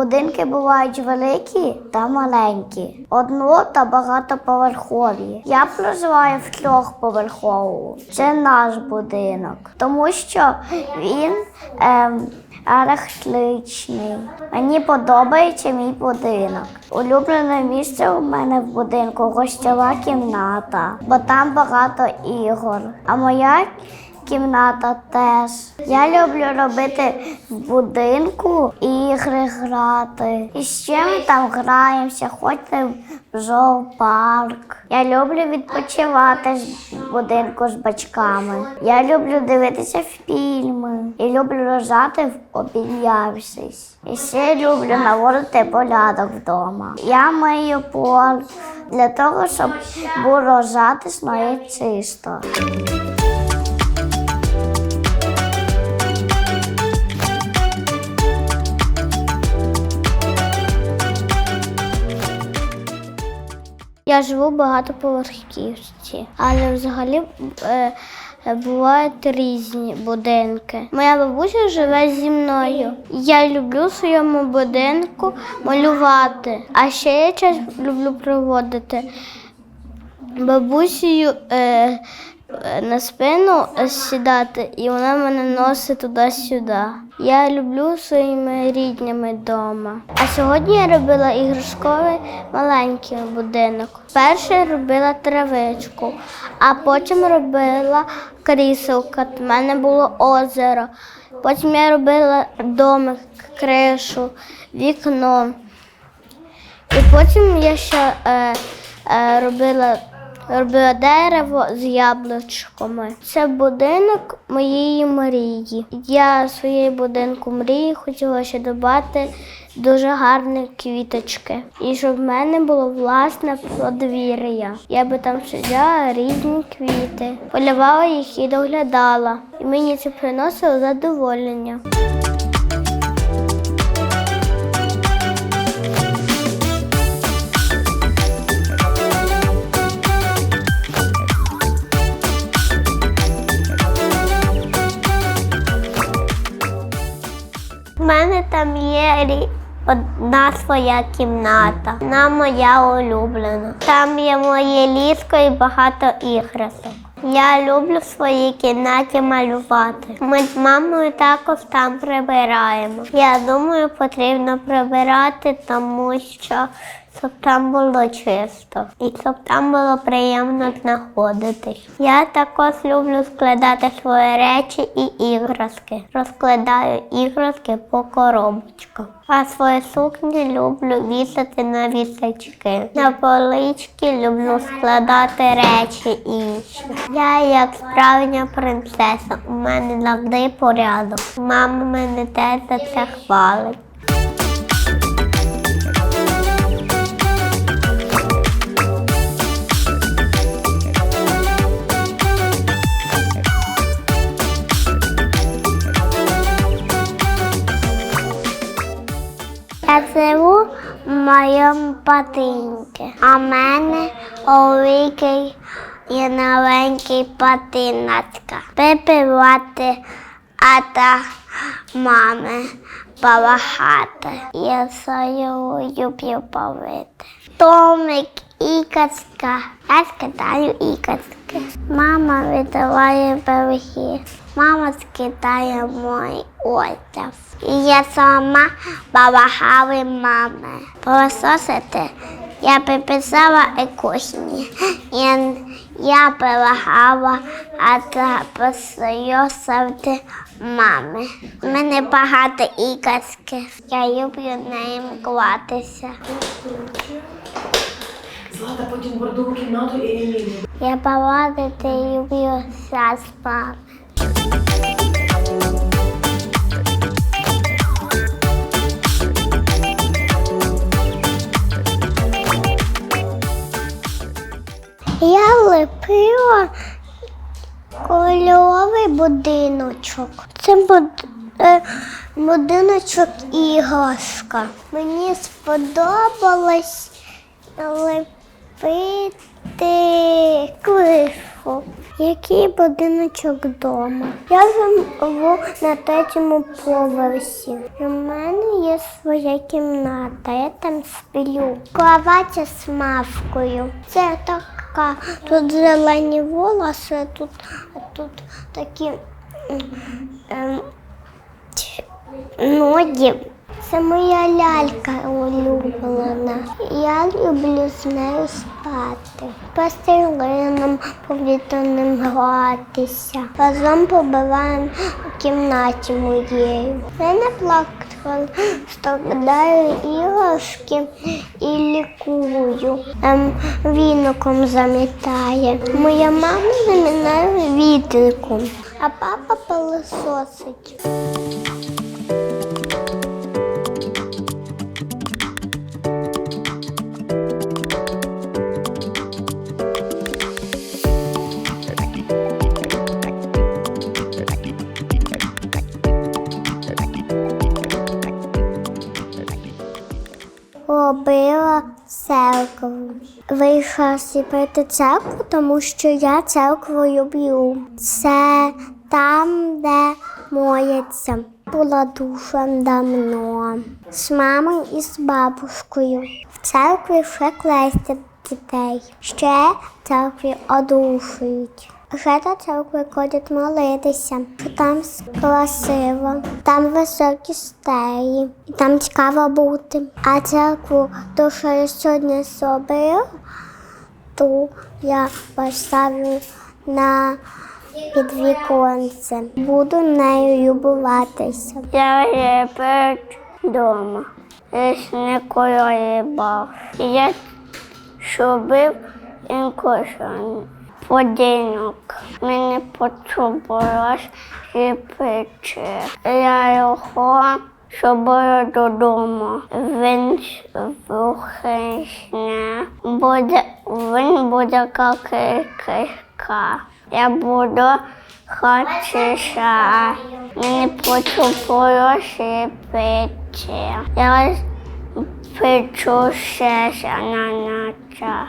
Будинки бувають великі та маленькі, одно та багатоповерхові. Я проживаю в трьохповерховому. Це наш будинок, тому що він ем, електричний. Мені подобається мій будинок. Улюблене місце у мене в будинку гостьова кімната, бо там багато ігор. А моя кімната теж. Я люблю робити в будинку ігри грати. І ще ми там граємося, ходимо в зоопарк. Я люблю відпочивати в будинку з батьками. Я люблю дивитися фільми і люблю лежати в обійнявшись. І ще люблю наводити порядок вдома. Я мию пол для того, щоб було затишно і чисто. Я живу в багатоповерхівці, але взагалі е, бувають різні будинки. Моя бабуся живе зі мною. Я люблю в своєму будинку малювати, а ще я час люблю проводити бабусею е, е, на спину сідати, і вона мене носить туди-сюди. Я люблю своїми ріднями вдома. А сьогодні я робила іграшковий маленький будинок. Перше робила травичку, а потім робила кріселка. У мене було озеро. Потім я робила домик, кришу, вікно. І потім я ще е, е, робила, робила дерево з яблучками. Це будинок моєї мрії. Я своєї будинку мрії хотіла ще додати дуже гарні квіточки. І щоб в мене було власне подвір'я. Я би там сиділа різні квіти, поливала їх і доглядала. І мені це приносило задоволення. Там одна своя кімната. Вона моя улюблена. Там є моє ліжко і багато іграшок. Я люблю в своїй кімнаті малювати. Ми з мамою також там прибираємо. Я думаю, потрібно прибирати, тому що щоб там було чисто і щоб там було приємно знаходитись. Я також люблю складати свої речі і іграшки. Розкладаю іграшки по коробочках. А свої сукні люблю вісити на вісачки. На полички люблю складати речі інші. Я як справжня принцеса. У мене завжди порядок. Мама мене теж за це хвалить. Моєму патинку, а в мене великий і новенький патиночка. Пипивати а та мами балахати. Я свою люблю повити. Томик і казка. Я скидаю і казки. Мама видаває береги. Мама скидає мой одяг. І я сама балахали мами. Пилососити я приписала екосні. Я, я прилагала, посойосити мами. У мене багато іказки. Я люблю ним клатися. Злата, потім бордову кімнату і Емілію. Я баладити люблю з. Я лепила кольоровий будиночок. Це буд- е, будиночок іграшка. Мені сподобалось лепити кришу. Який будиночок вдома? Я живу на третьому поверсі. У мене є своя кімната, я там сплю. Кроватя з мавкою. Це така, тут зелені волоси, тут, тут такі ем, ноги. Це моя лялька улюблена. Я люблю з нею спати. Пластилином повітряним гратися. Разом побиваємо у кімнаті моєю. Я не плакала, складаю іграшки і лікую. Ем, віником замітає. Моя мама замінає вітриком, а папа пилососить. Церкву. Вийшла сіпити церкву, тому що я церкву люблю. Це там, де моляться. Була дуже давно. З мамою і з бабушкою. В церкві ще клестять дітей. Ще в церкві одрушують. До церкви ходять молитися, там красиво, там високі стелі, і там цікаво бути. А церкву, то що я сьогодні зробила, то я поставлю на підвіконце. Буду нею любуватися. Я репет вдома. Ніколи рибав. Я шубив інкошен. Подінок. Мені почубилось і пече. Я його шубою додому. Він вухишне. Буде, він буде кишка. Я буду хочіша. Мені почубилось і пече. Я печу ще на ночах.